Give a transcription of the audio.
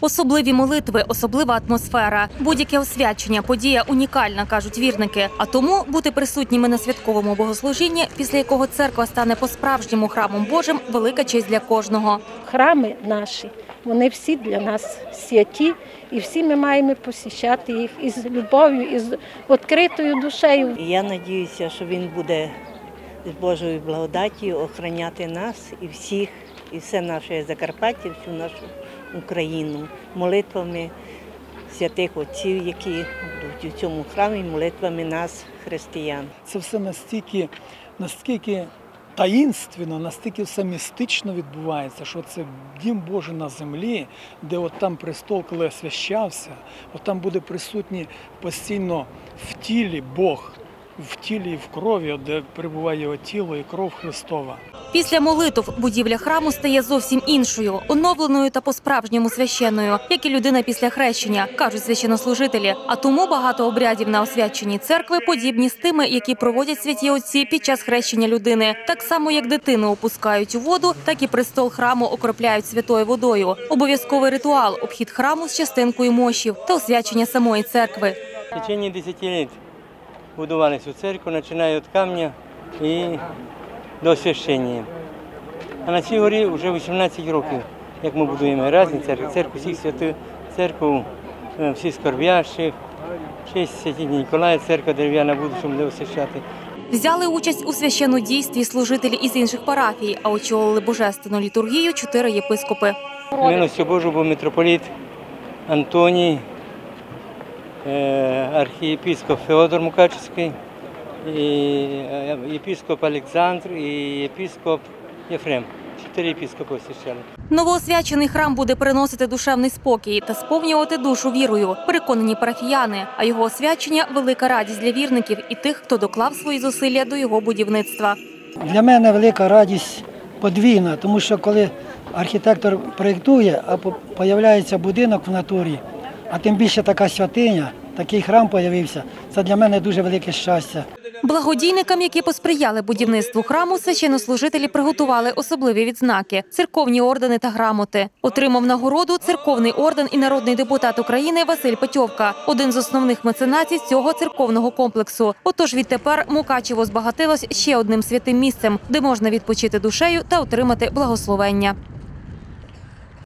Особливі молитви, особлива атмосфера. Будь-яке освячення, подія унікальна, кажуть вірники. А тому бути присутніми на святковому богослужінні, після якого церква стане по-справжньому храмом Божим, велика честь для кожного. храми наші, вони всі для нас святі, і всі ми маємо посіщати їх із любов'ю, із відкритою душею. Я надіюся, що він буде з Божою благодаттю охороняти нас і всіх, і все наше Закарпаття, всю нашу Україну молитвами святих отців, які будуть у цьому храмі, молитвами нас, християн. це все настільки, настільки таїнственно, настільки все містично відбувається, що це дім Божий на землі, де от там престол, коли освящався, от там буде присутній постійно в тілі Бог, в тілі і в крові, де перебуває його тіло і кров Христова. Після молитв будівля храму стає зовсім іншою, оновленою та по-справжньому священною, як і людина після хрещення, кажуть священнослужителі. А тому багато обрядів на освяченні церкви подібні з тими, які проводять святі отці під час хрещення людини. Так само, як дитину опускають у воду, так і престол храму окропляють святою водою. Обов'язковий ритуал обхід храму з частинкою мощів та освячення самої церкви. В течение 10 лет будували цю церкву, починаю від камня і до освящення. А на цій горі вже 18 років, як ми будуємо різні церкви, церкву всіх святих, церкву е, всіх скорбящих, честь Святі Ніколая, церква дерев'яна буде, щоб буде освящати. Взяли участь у священнодійстві служителі із інших парафій, а очолили божественну літургію чотири єпископи. Милостю Божу був митрополіт Антоній, е, архієпископ Феодор Мукачевський, і е, єпископ Олександр і єпископ Єфрем. Чотири єпископи освящали. Новоосвячений храм буде приносити душевний спокій та сповнювати душу вірою, переконані парафіяни. А його освячення велика радість для вірників і тих, хто доклав свої зусилля до його будівництва. Для мене велика радість подвійна, тому що коли архітектор проєктує, а з'являється будинок в натурі, а тим більше така святиня, такий храм з'явився, це для мене дуже велике щастя. Благодійникам, які посприяли будівництву храму, священнослужителі приготували особливі відзнаки церковні ордени та грамоти. Отримав нагороду церковний орден і народний депутат України Василь Петьовка, один з основних меценатів цього церковного комплексу. Отож, відтепер Мукачево збагатилось ще одним святим місцем, де можна відпочити душею та отримати благословення.